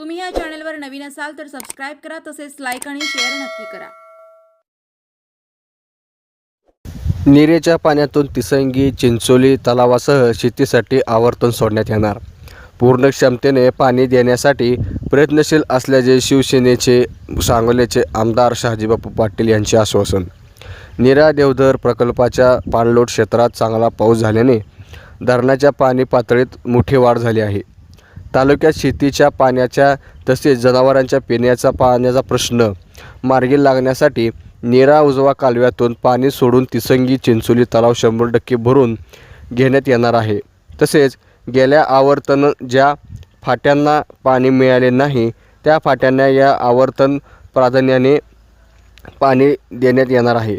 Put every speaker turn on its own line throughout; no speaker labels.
तुम्ही या चॅनलवर नवीन असाल तर सबस्क्राईब करा तसेच लाईक आणि शेअर नक्की करा.
निरेच्या पाण्यातून तिसंगी चिंचोली तलावासह शेतीसाठी आवर्तन सोडण्यात येणार. पूर्ण क्षमतेने पाणी देण्यासाठी प्रयत्नशील असल्याचे शिवसेनेचे सांगोल्याचे आमदार शहाजीबापू पाटील यांचे आश्वासन. निरा देवधर प्रकल्पाच्या पाणलोट क्षेत्रात चांगला पाऊस झाल्याने धरणाच्या पाणी पातळीत मोठी वाढ झाली आहे. तालुक्यात शेतीच्या पाण्याच्या तसेच जनावरांच्या पिण्याचा पाण्याचा प्रश्न. मार्गी लागण्यासाठी निरा उजवा कालव्यातून पाणी सोडून तिसंगी चिंचोली तलाव शंभर टक्के भरून घेण्यात येणार आहे. तसेच गेल्या आवर्तन ज्या फाट्यांना पाणी मिळाले नाही त्या फाट्यांना या आवर्तन प्राधान्याने पाणी देण्यात येणार आहे.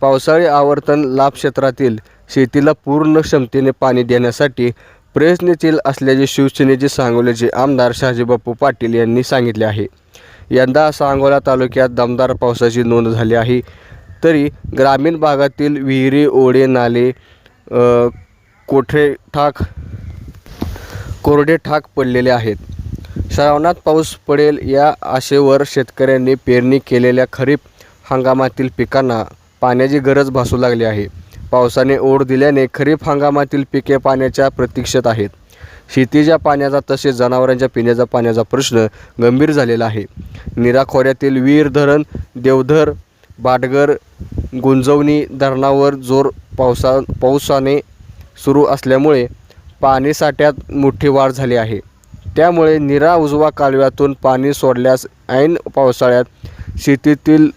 पावसाळी आवर्तन लाभ क्षेत्रातील शेतीला पूर्ण क्षमतेने पाणी देण्यासाठी प्रयत्नशील असल्याचे शिवसेनेचे सांगोल्याचे आमदार शहाजीबापू पाटील यांनी सांगितले आहे. यंदा सांगोला तालुक्यात दमदार पावसाची नोंद झाली आहे. तरी ग्रामीण भागातील विहिरी ओढे नाले कोठे ठाक कोरडे ठाक पडलेले आहेत. श्रावणात पाऊस पडेल या आशेवर शेतकऱ्यांनी पेरणी केलेल्या खरीप हंगामातील पिकांना पाण्याची गरज भासू लागली आहे. पावसाने ओढ दिल्याने खरीप हंगामातील पिके पाण्याच्या प्रतीक्षेत आहेत. शेतीच्या पाण्याचा तसेच जनावरांच्या पिण्याच्या पाण्याचा प्रश्न गंभीर झालेला आहे. निरा खोऱ्यातील वीर धरण देवधर बाटगर गुंजवणी धरणावर जोर पावसा पावसाने सुरू असल्यामुळे पाणीसाठ्यात मोठी वाढ झाली आहे. त्यामुळे निरा उजवा कालव्यातून पाणी सोडल्यास ऐन पावसाळ्यात शेतीतील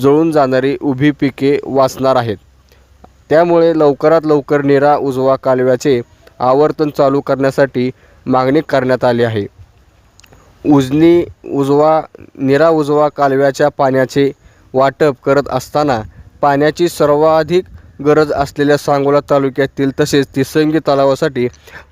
जळून जाणारी उभी पिके वाचणार आहेत. त्यामुळे लवकरात लवकर निरा उजवा कालव्याचे आवर्तन चालू करण्यासाठी मागणी करण्यात आली आहे. उजनी उजवा निरा उजवा कालव्याच्या पाण्याचे वाटप करत असताना पाण्याची सर्वाधिक गरज असलेल्या सांगोला तालुक्यातील तसेच तिसंगी तलावासाठी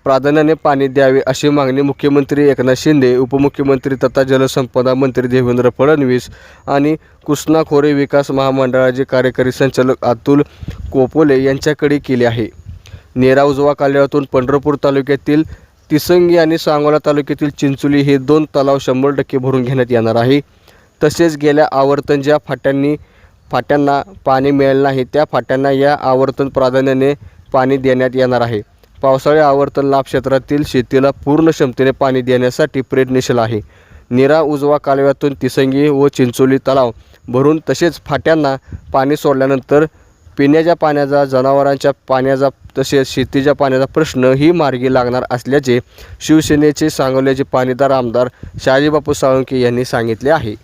प्राधान्याने पाणी द्यावे अशी मागणी मुख्यमंत्री एकनाथ शिंदे उपमुख्यमंत्री तथा जलसंपदा मंत्री देवेंद्र फडणवीस आणि कृष्णा खोरे विकास महामंडळाचे कार्यकारी संचालक अतुल कोपोले यांच्याकडे केली आहे. नेरा उजवा कालव्यातून पंढरपूर तालुक्यातील तिसंगी आणि सांगोला तालुक्यातील चिंचोली हे दोन तलाव शंभर टक्के भरून घेण्यात येणार आहे. तसेच गेल्या आवर्तन ज्या फाट्यांनी फाट्यांना पाणी मिळेल नाही त्या फाट्यांना या आवर्तन प्राधान्याने पाणी देण्यात येणार आहे. पावसाळी आवर्तन लाभ क्षेत्रातील शेतीला पूर्ण क्षमतेने पाणी देण्यासाठी प्रयत्नशील आहे. निरा उजवा कालव्यातून तिसंगी व चिंचोली तलाव भरून तसेच फाट्यांना पाणी सोडल्यानंतर पिण्याच्या पाण्याचा जनावरांच्या पाण्याचा तसेच शेतीच्या पाण्याचा प्रश्न ही मार्गी लागणार असल्याचे शिवसेनेचे सांगवल्याचे पाणीदार आमदार शहाजीबापू साळुंके यांनी सांगितले आहे.